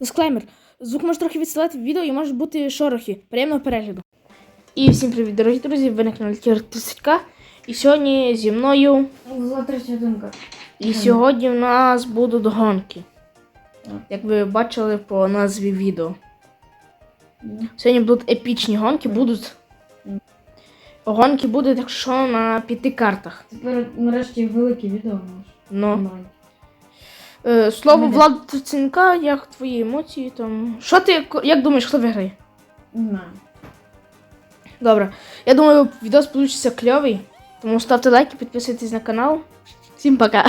Дисклеймер. Звук може трохи відсилати в відео і можуть бути шорохи. Приємного перегляду. І всім привіт, дорогі друзі! Ви на каналі 30К. І сьогодні зі мною. Третя думка. І сьогодні в нас будуть гонки. Як ви бачили по назві відео. Сьогодні будуть епічні гонки, будуть. Гонки будуть, якщо на п'яти картах. Тепер нарешті велике відео. Ну. Е, слово Мене. Влада Троценка, як твої емоції там. Що ти як думаєш, хто виграє? Не знаю. Добре. Я думаю, відос вийде кльовий. Тому ставте лайки, підписуйтесь на канал. Всім пока.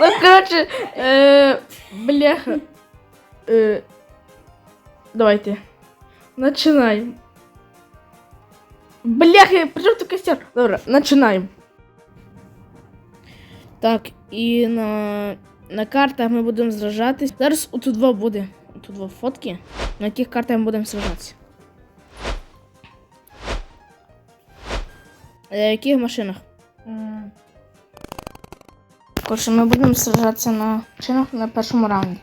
Ну, коротше, е, бляха. Е, давайте. Начинаем. Бляха, при чому тут костер? Добре, начинаем. Так, і на, на картах ми будемо зражатись. Зараз отут два буде. Тут два фотки. На яких картах ми будемо сражатися. На яких машинах? М, Коротше, ми будемо сражатися на машинах на першому раунді.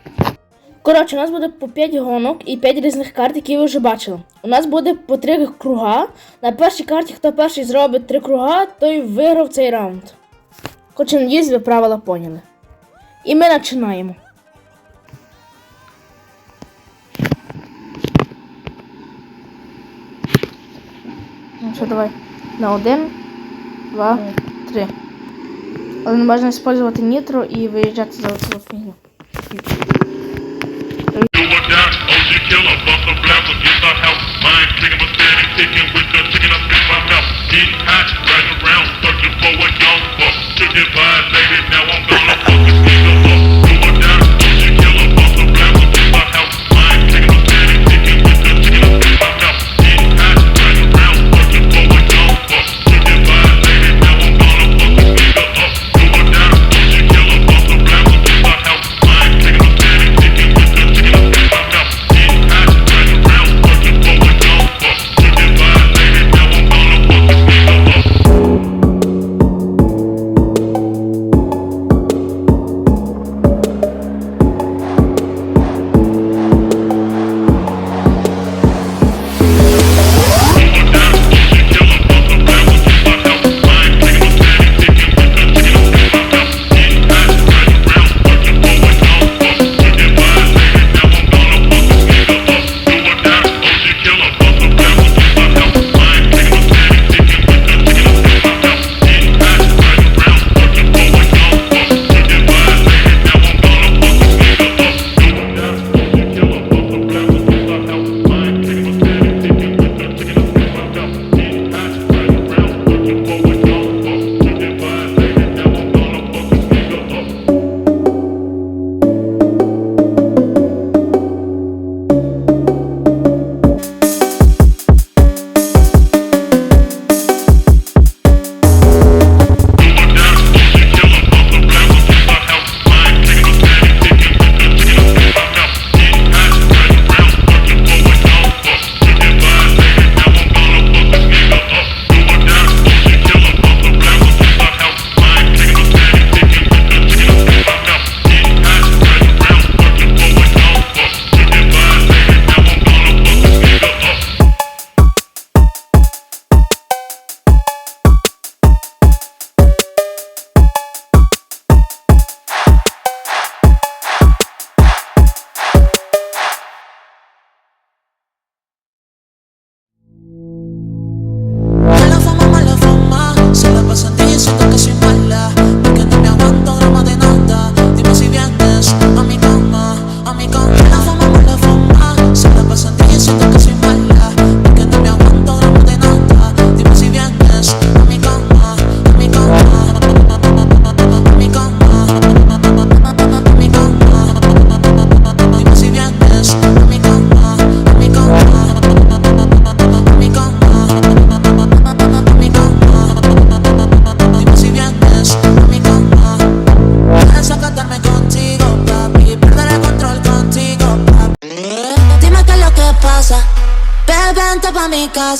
Коротше, у нас буде по 5 гонок і 5 різних карт, які ви вже бачили. У нас буде по 3 круга. На першій карті, хто перший зробить 3 круга, той виграв цей раунд. Коротше, надіюсь, ви правила поняли. І ми починаємо. Ну що, давай. На один, два, три. Але не можна використовувати нітро і виїжджати за цю фігню. they can wake up.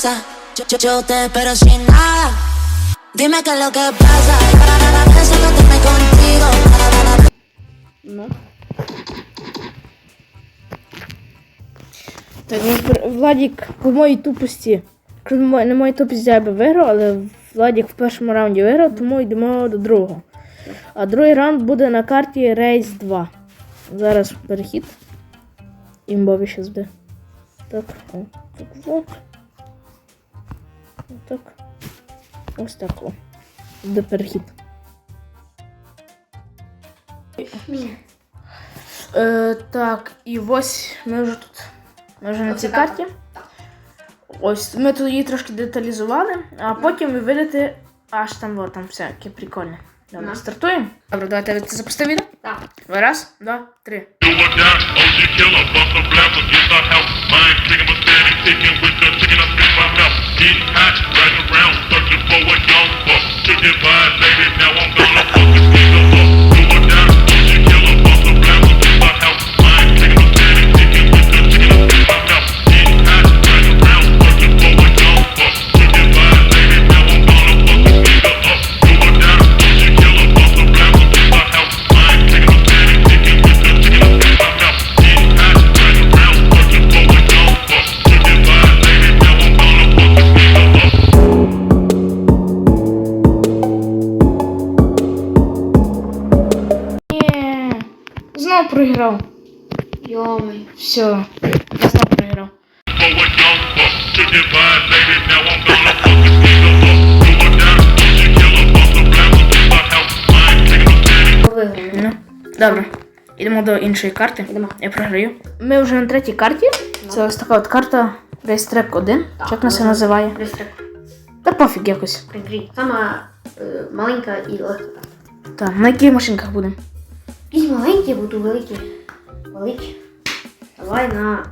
Casa. Yo, yo, yo te espero sin nada. Dime qué es lo que pasa. Eso que te contigo. Ну. Так, Владік по моїй тупості. мо- моїй тупості я би виграв, але Владік в першому раунді виграв, тому йдемо до другого. А другий раунд буде на карті Рейс 2. Зараз перехід. Імбові щас буде. Так, о, так. Так. Ось так. О. Буде перехід. Е, так, і ось ми вже тут. Ми вже на цій карті. Ось ми тут її трошки деталізували, а потім ви видите аж там, о, там всяке прикольне. Добре, стартуємо. Добре, давайте ти запусти відео. Так. Раз, два, три. thinking with the chicken up in my mouth. Getting hot, right around, searching for a young buck. Chicken violated, now I'm gonna fuck this nigga up. Добре. Йдемо до іншої карти. Йдемо. Я програю. Ми вже на третій карті. Це ось така от карта Racetrack 1. Чи як вона це називає? Пристрік. Та пофіг якось. Сама е, маленька і легка. Так, на яких машинках будемо? Якісь маленькі, буду великі. Великі. Давай на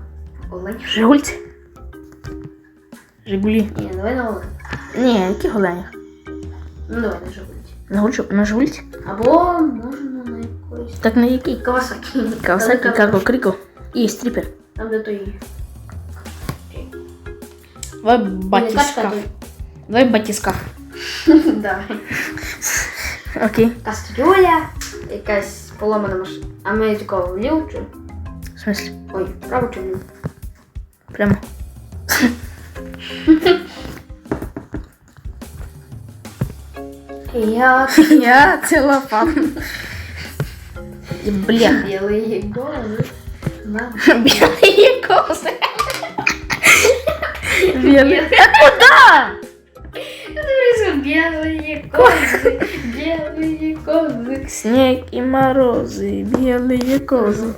оленях. Жигульці? Жигулі. Ні, давай на оленях. Ні, які голенях? Ну давай на жигульці. На гульчу, на жигульці? Або можна на. Так на який? Кавасакі. Кавасакі, Како, Кріко і стріпер. Там де той. Давай Качка, батіска. той. Давай батіска. Давай. Окей. Кастрюля, якась поломана машина. А ми такого влів чи? В смысле? Ой, право чи влів? Прямо. Я Я целофан. І бля. білий голос. На. Білий коси. Білий. А куда? Белые козы, белые козы. Снег и морозы, белые козы.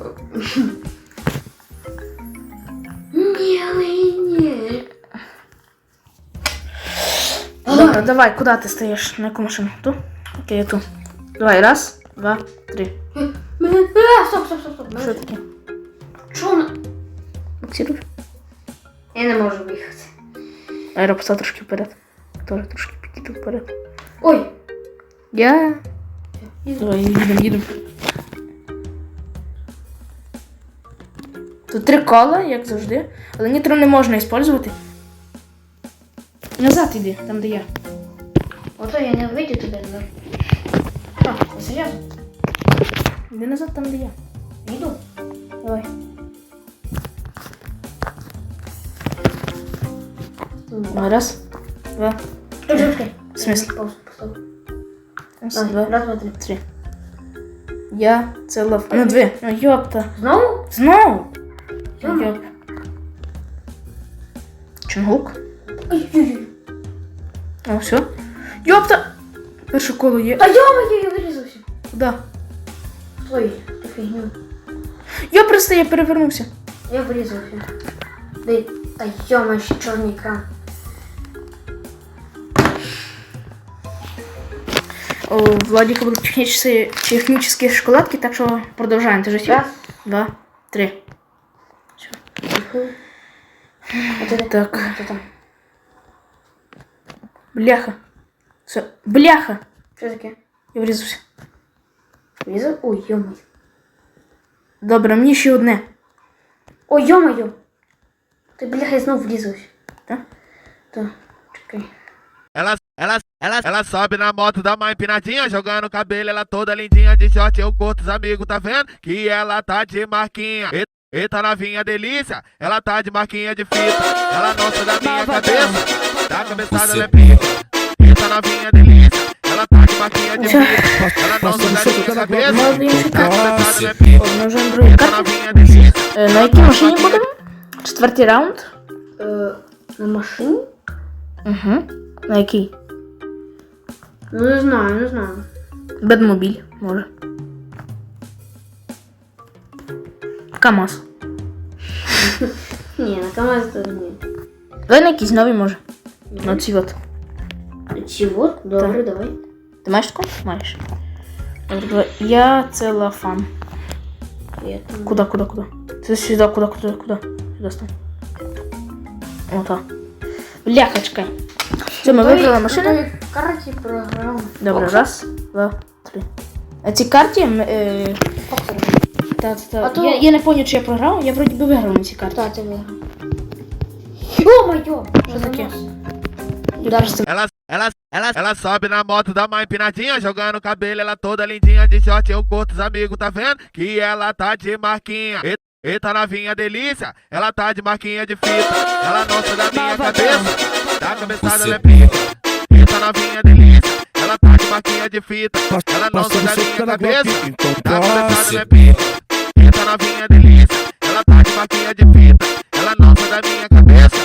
Белые нет. Добре, давай, куда ты стоишь? На яку машину? Ту? Окей, я ту. Давай, раз, два, три. А, стоп, стоп, стоп, стоп. Що таке? Чого вона? Буксируй. Я не можу виїхати. Аеро постав трошки вперед. Тоже трошки підійду вперед. Ой, Я. Давай, їдемо, їдемо. Тут три кола, як завжди. Але нітро не можна використовувати. Назад іди, там де я. ото я не вийду туди. не. А, серйозно? Іди назад там, де я. Йду. Давай. Давай, Раз, два, В смысле? Раз, два, Раз, два, три. три. Я целов. Ну, дві. Ну, йопта. Знову? Знову? Йоп. Чунгук? А, все. Йопта! Перше коло є. Та йо-моє, я вирізався. Куда? Твої, ти фігню. Я просто я перевернувся. Я вирізався. Дай, та йома, ще чорний екран. У Владика будут технические, технические шоколадки, так что продолжаем. Ты же сел? Раз. Два, три. А ти де? Так. А, ти там. Бляха. Все. Бляха. Що таке? Я врізався. Врізав? Ой, йомай. Добре, мені ще одне. Ой, йомаю. Ти, бляха, я знов врізався. Так? Так. Чекай. Ela, ela, ela, ela sobe na moto, dá uma empinadinha, jogando o cabelo, ela toda lindinha de short, eu curto os amigos, tá vendo? Que ela tá de marquinha. E- Eita novinha delícia, ela tá de marquinha de fita, ela nossa da minha cabeça, da cabeçada ela é pica. Eita novinha delícia, Вже на якій машині будемо? Четвертий раунд. Е, на машині? Угу. На якій? Ну не знаю, не знаю. Бедмобіль, може. КамАЗ. Ні, на КамАЗ то ні. Давай на якийсь новий може. На ці от. Чи? Добре, давай. Ти маєш таку? Маєш. Я це лафан. Я там. Куда, куда, куда? Це сюди, куда, куда, куда? Сюди стань. О, так. Бляха, чекай. Все, ми вибрали машину. На карті програма. Добре, раз, два, три. На цій карті. ми, Е... Та, та, та. А то- Я, я не пам'ятаю, чи я програв, я вроді би виграв на цій карті. Так, ти виграв. Йо-моє! Що таке? Удар. Ela, ela, ela sobe na moto da mãe pinadinha, jogando cabelo, ela toda lindinha de short, eu curto os amigos, tá vendo? Que ela tá de marquinha. Eita tá novinha delícia, ela tá de marquinha de fita, ela não sai da minha cabeça, da cabeçada ela é pica. Eita tá novinha delícia, ela tá de marquinha de fita, ela não sai da minha cabeça, então da cabeçada ela é pica. Eita novinha delícia, ela tá de marquinha de fita, ela não sai da minha cabeça.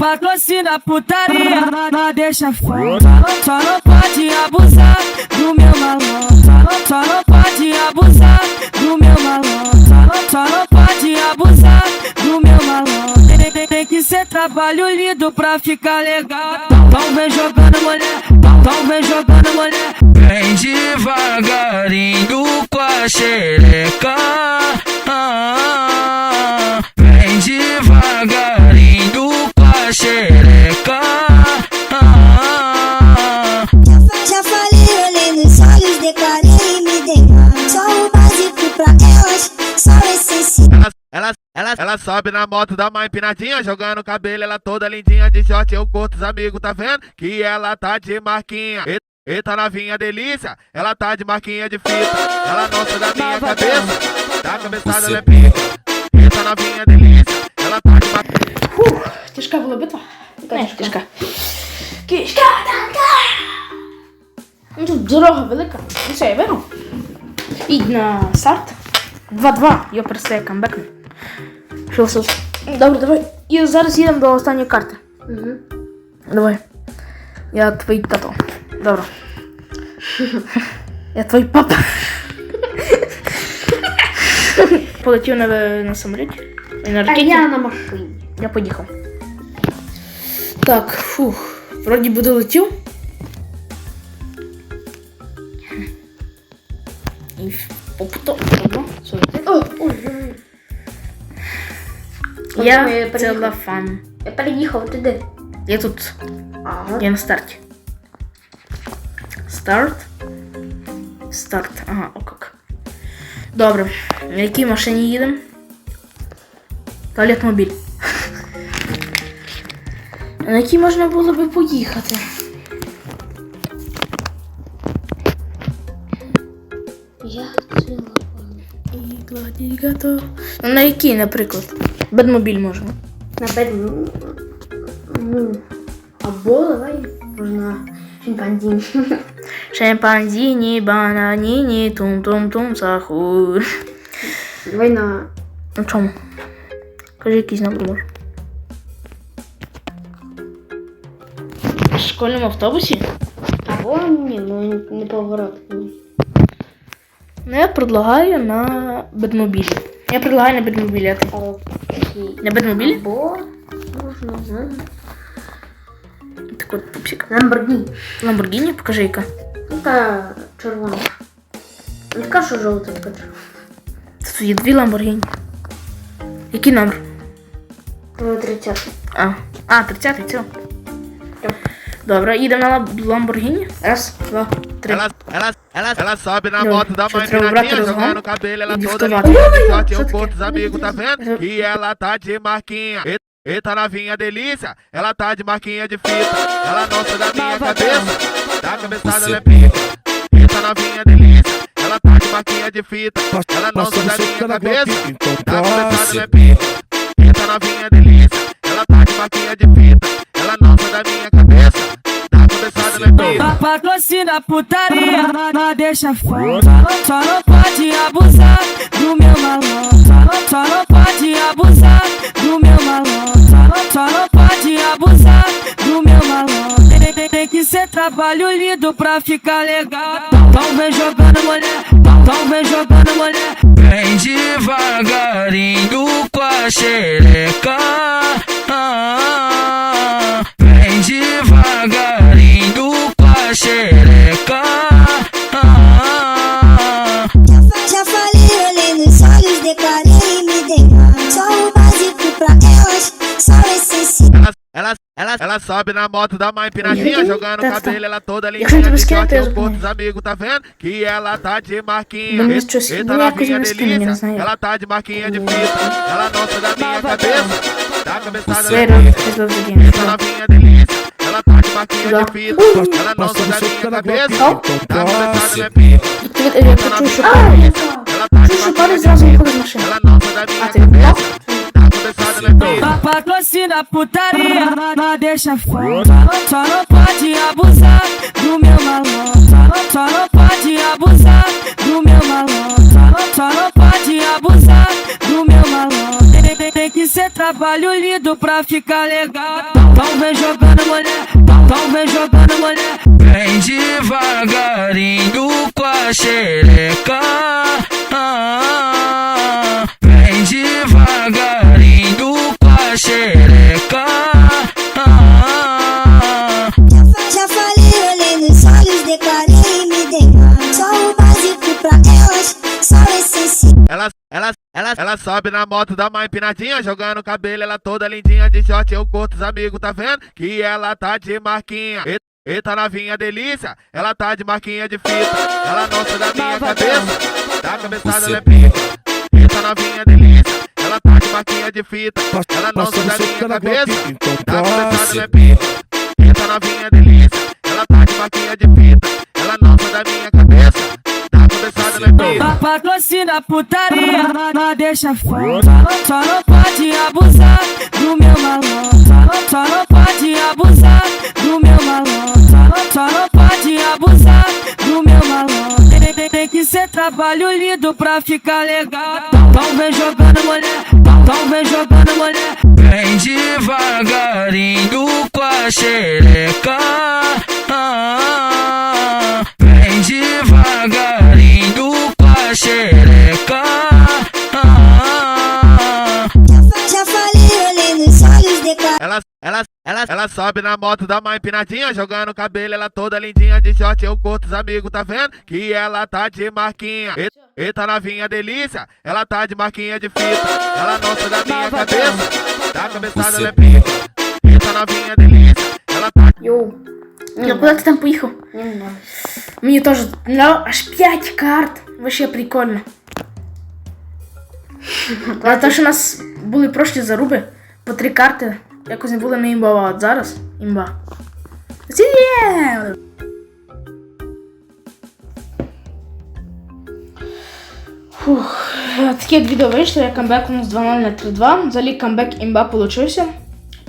Patrocina putaria, não deixa fora. Só não pode abusar do meu malandro. Só não- pode abusar do meu malandro. Só não- pode abusar do meu malandro. Tem, tem, tem que ser trabalho lindo pra ficar legal. Então vem jogando mulher, então vem jogando mulher. Vem devagarinho com a xereca. Ela, ela, ela, ela sobe na moto, dá uma empinadinha, jogando o cabelo, ela toda lindinha de short, eu curto os amigos, tá vendo? Que ela tá de marquinha. E- Eita novinha delícia, ela tá de marquinha de fita, ela nossa da minha cabeça, da cabeçada ela é pica. Eita novinha delícia, ela tá de marquinha. Тяжка була битва? Знаєш, тяжка. Кішка, Ну тут дорога велика. Ну все, я виграв. Ідь на старт. 2-2. Я. Що все? Добре, давай. І зараз їдемо до останньої карти. Угу. Давай. Я твій тато. Добре. Я твій папа. Полетів на, на самоліті. На А я на машині. Я поїхав. Так, фух. Вроді би долетів. Я я це переїхав. Я переїхав, ти де? Я тут. Ага. Я на старті. Старт. Старт. Ага, о як. Добре. На якій машині їдемо? Туалет мобіль. На якій можна було би поїхати? Я ціла. Ігладігато. Ну, на який, наприклад? Бедмобіль можна. На бед... Ну, або давай можна шимпанзін. Шимпанзіні, бананіні, тум-тум-тум, сахур. Давай на... На чому? Кажи якийсь номер. В школьному автобусі? Або ні, ну не поворот. Ну, я предлагаю на бедмобілі. Я предлагаю на бедмобілі, Окей. На бедмобілі? Або можна на... Так от пупсик. Ламборгіні. Ламборгіні, покажи яка. Ну, та червона. Не така, що жовта, така. Тут є дві Ламборгіні. Який номер? Твоя 30. А, а 30-й, все. Так. Добре, їдемо на Лам- Ламборгіні. Раз, два. Ela, ela, ela, ela sobe na moto, braço empinadinha, do jogando o cabelo, ela e toda lindinha de short, Só eu curto os amigos, tá vendo? Que ela tá de marquinha. E- Eita novinha delícia, ela tá de marquinha de fita. Ela não sai da minha cabeça, da cabeçada ela é pica. Eita novinha delícia, ela tá de marquinha de fita. Ela não sai da minha cabeça, da cabeçada ela é pica. Eita novinha delícia, ela tá de marquinha de fita. Ela não sai da minha cabeça, Patrocina putaria, não deixa fora. Só não pode abusar do meu malandro. Só não- pode abusar do meu malandro. Só não- Só não pode abusar do meu malandro. Tem, tem- tem que ser trabalho lindo pra ficar legal. Então vem jogando mulher, então vem jogando mulher. Vem devagarinho com a xereca. Ela, ela sobe na moto da mãe Pinadinha, jogando o cabelo, ela toda limpinha. De short e o corpo dos amigos, tá vendo? Que ela tá de marquinha. na tá é minha delícia, ela tá de marquinha de fita. Ela nossa da minha cabeça. Dá cabeçada na minha. Eita novinha delícia. Ela tá de marquinha de fita. Ela nossa da minha cabeça. Dá cabeçada na minha. Eita novinha delícia. Ela tá de marquinha de fita. Ela nossa da minha cabeça. Patrocina putaria, não deixa fora. Só não pode abusar do meu malandro. Só não- pode abusar do meu malandro. Só não- Só não pode abusar do meu malandro. Tem, tem- tem que ser trabalho lindo pra ficar legal. Então vem jogando mulher, então vem jogando mulher. Vem devagarinho com a xereca. Ela, ela, sobe na moto da mãe empinadinha, jogando cabelo, ela toda lindinha de short, eu curto os amigos, tá vendo? Que ela tá de marquinha. E- Eita novinha delícia, ela tá de marquinha de fita, ela não sai da minha cabeça, da cabeçada ela é pica. Eita novinha delícia, ela tá de marquinha de fita, ela não sai da minha cabeça, da cabeçada ela é pica. Eita novinha delícia, ela tá de marquinha de fita, Patrocina putaria, não deixa fora. Só não pode abusar do meu malandro. Só não- pode abusar do meu malandro. Só não- pode abusar do meu malandro. Tem, que ser trabalho lindo pra ficar legal. Então vem jogando mulher, então vem jogando mulher. Vem devagarinho com a xereca. Ah, Vem devagarinho ela, ela, ela sobe na moto da mãe empinadinha, jogando cabelo, ela toda lindinha de short, eu curto os amigos, tá vendo? Que ela tá de marquinha. E- Eita novinha delícia, ela tá de marquinha de fita, ela não sai da minha cabeça, da cabeçada ela é pica. Eita novinha delícia, ela tá Йоу. Я куда ты там поїхав? Не знаю. Мені теж ну, аж 5 карт. Вообще прикольно. За те, що у нас були прошлі заруби по три карти, якось не було не імбова, от зараз імба. Є! Фух, таке от відео вийшло, я камбек у нас 2.0 на 3.2. Взагалі камбек імба получився.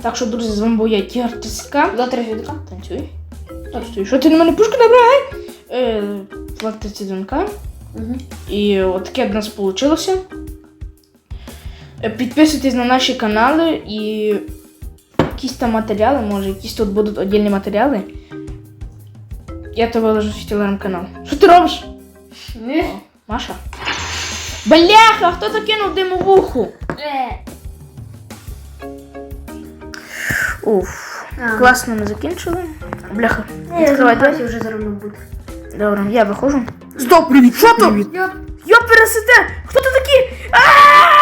Так що, друзі, з вами був я Тігр ТСК. Завтра відка. Танцюй. Так. Що ти на мене пушку набирай? Е, Влад 31к. Угу. І от таке в нас вийшло. Е, Підписуйтесь на наші канали і якісь там матеріали, може, якісь тут будуть віддільні матеріали. Я то виложу в телеграм-канал. Що ти робиш? Не. Маша? Бляха, хто закинув димовуху? Е. Уф. А. Класно ми закінчили. Бляха. Я Відкривай двері. вже заробив бути. Добре, я виходжу. Стоп, привіт! Що то? Я Я пересете! Хто ти такий? А!